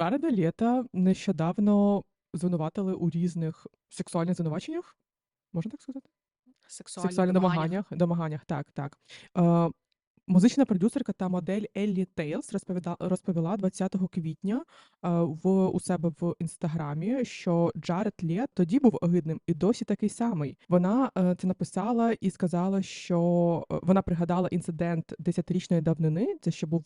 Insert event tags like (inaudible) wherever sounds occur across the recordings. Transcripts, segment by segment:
Джареда Лето нещодавно звинуватили у різних сексуальних звинуваченнях, можна так сказати? Сексуальних Сексуальних домаганнях. домаганнях домаганнях, так, так. Е, музична продюсерка та модель Еллі Тейлз розповіда розповіла 20 квітня, е, в у себе в Інстаграмі, що Джаред Лето тоді був огидним і досі такий самий. Вона, е, це написала і сказала, що, е, вона пригадала інцидент десятирічної давнини, це ще був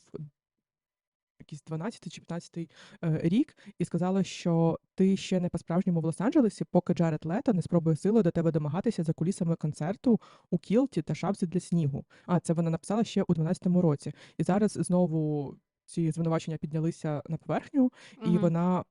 якийсь 12 чи 15 е, рік, і сказала, що ти ще не по-справжньому в Лос-Анджелесі, поки Джаред Лето не спробує силою до тебе домагатися за кулісами концерту у кілті та шапці для снігу. А це вона написала ще у 12-му році. І зараз знову ці звинувачення піднялися на поверхню, і Мгм. вона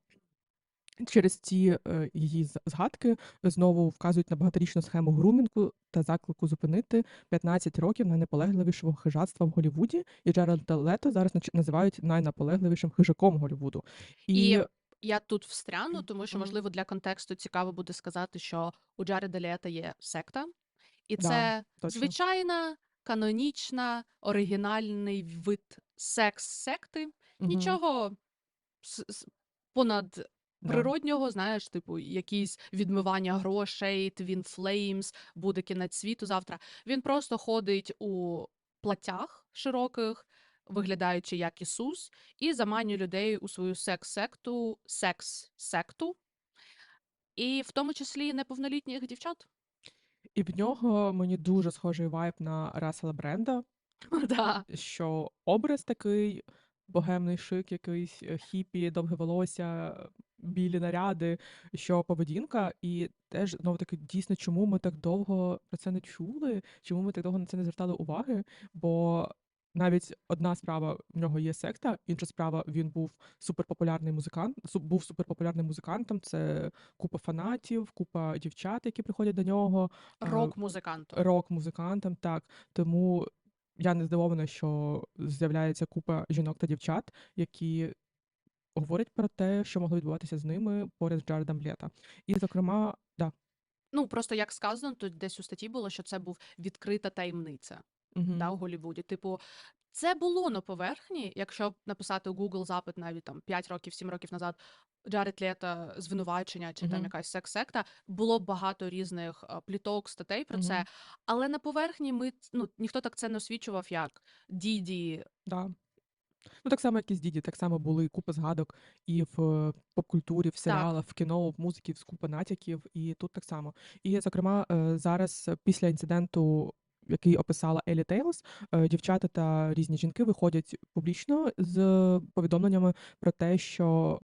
через ці е, її згадки знову вказують на багаторічну схему грумінгу та заклику зупинити 15 років найнаполегливішого хижацтва в Голлівуді. І Джареда Лето зараз називають найнаполегливішим хижаком Голлівуду. І, І я тут встряну, тому що, можливо, для контексту цікаво буде сказати, що у Джареда Лето є секта, і це точно. звичайна, канонічна, оригінальний вид секс-секти. Нічого с- с- понад Да. Природнього, знаєш, типу, якісь відмивання грошей, Twin Flames, буде кінець світу завтра. Він просто ходить у платтях широких, виглядаючи як Ісус, і заманює людей у свою секс-секту, секс-секту, і в тому числі неповнолітніх дівчат. І в нього мені дуже схожий вайб на Рассела Бренда, (laughs) Да. що образ такий, богемний шик, якийсь е, хіпі, довге волосся, білі наряди, що поведінка, і теж знову таки дійсно, чому ми так довго про це не чули, чому ми так довго на це не звертали уваги? Бо навіть одна справа в нього є секта, інша справа він був суперпопулярний музикант, був суперпопулярним музикантом. Це купа фанатів, купа дівчат, які приходять до нього. е, Рок-музикантом. рок-музикантам, так. Тому я не здивована, що з'являється купа жінок та дівчат, які говорять про те, що могло відбуватися з ними поряд з Джаредом Лето. І, зокрема, да. Ну, просто як сказано, тут десь у статті було, що це був відкрита таємниця. Угу. да, у Голлівуді. Типу, це було на поверхні, якщо написати у Google запит навіть там 5 років, 7 років назад, Джаред Лето звинувачення чи там якась секс-секта, було багато різних пліток, статей про це. Але на поверхні ми ну, ніхто так це не освічував, як Діді. Да. Ну, так само, як і з Діді, так само були купа згадок і в е, поп-культурі, в серіалах, в кіно, в музиці, в купа натяків, і тут так само. І, зокрема, е, зараз е, після інциденту, який описала Елі Тейлс, е, дівчата та різні жінки виходять публічно з повідомленнями про те, що